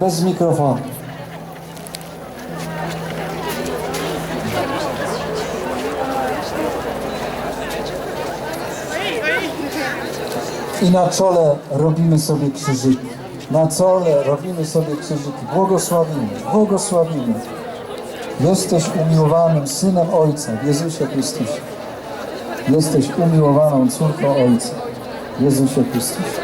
Bez mikrofonu. I na czole robimy sobie krzyżyki. Na czole robimy sobie krzyżyki. Błogosławimy, błogosławimy. Jesteś umiłowanym Synem Ojca w Jezusie Chrystusie. Jesteś umiłowaną córką Ojca w Jezusie Chrystusie.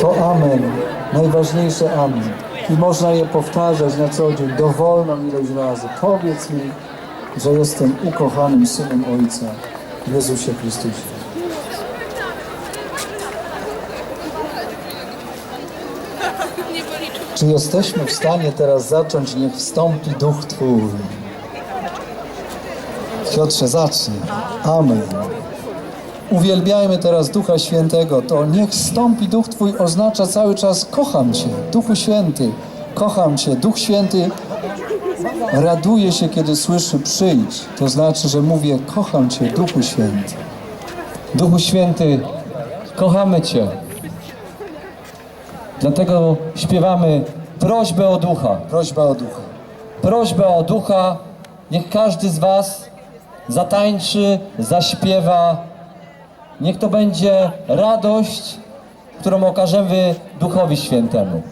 To Amen, najważniejsze Amen. I można je powtarzać na co dzień, dowolną ilość razy. Powiedz mi, że jestem ukochanym Synem Ojca Jezusie Chrystusie. Czy jesteśmy w stanie teraz zacząć, niech wstąpi Duch Twój? Piotrze, zacznij. Amen. Uwielbiajmy teraz Ducha Świętego. To niech wstąpi Duch Twój oznacza cały czas kocham Cię. Duchu Święty, kocham Cię. Duch Święty raduje się, kiedy słyszy przyjdź. To znaczy, że mówię kocham Cię, Duchu Święty. Duchu Święty, kochamy Cię. Dlatego śpiewamy prośbę o ducha. Prośba o Ducha. Prośbę o ducha. Niech każdy z Was zatańczy, zaśpiewa. Niech to będzie radość, którą okażemy Duchowi Świętemu.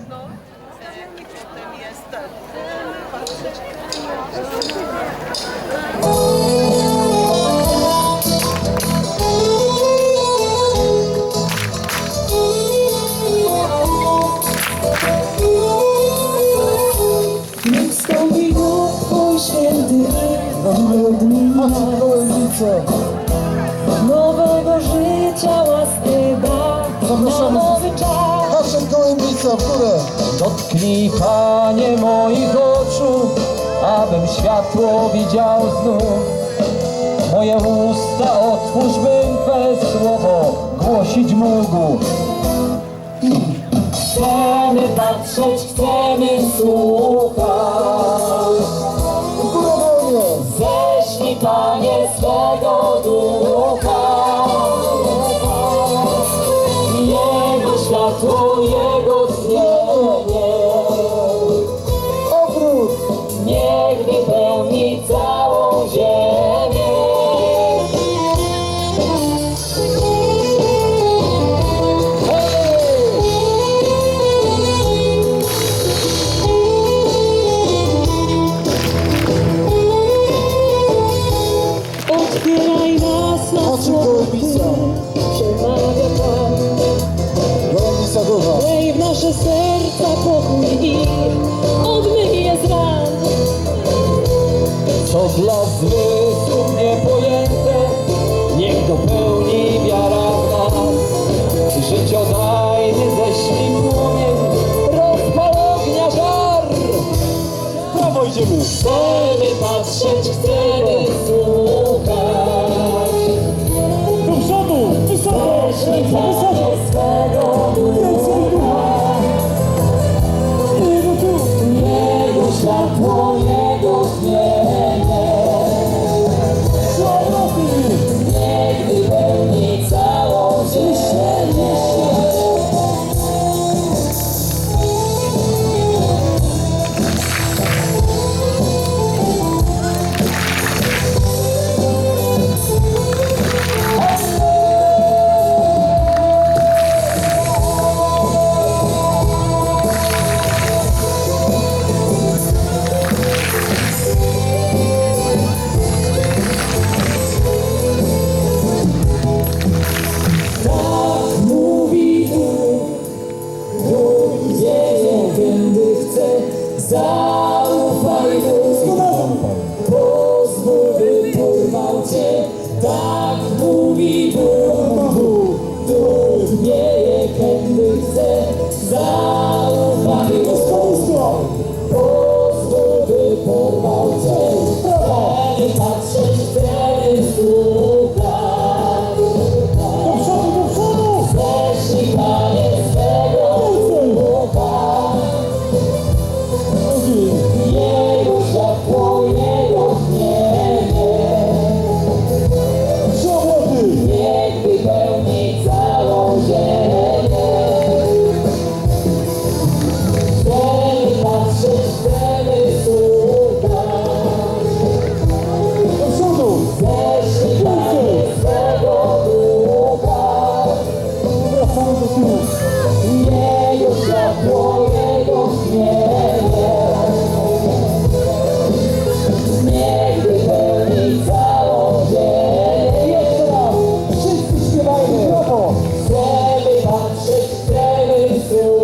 Niech wstąpi Duch Twój święty Macie gołębice. Nowego życia łaskę da Na nowy czas Hashtag gołębica w górę. Dotknij, Panie, moich oczu, abym światło widział znów. Moje usta otwórz, bym Twe słowo głosić mógł. Chcemy patrzeć, chcemy słuchać Panie swego ducha. Jego światło jest. Otwieraj nas na Oczy Gołbisa Przemawia Pan. Gołbisa Gowa Lej w nasze serca pokój i Odmyj je z ran. Co dla zmysłów niepojęte Niech dopełni wiara w nas. Życiodajny ześlij płomień? Rozpal ognia żar. Prawo idziemy! 我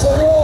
Absolutely.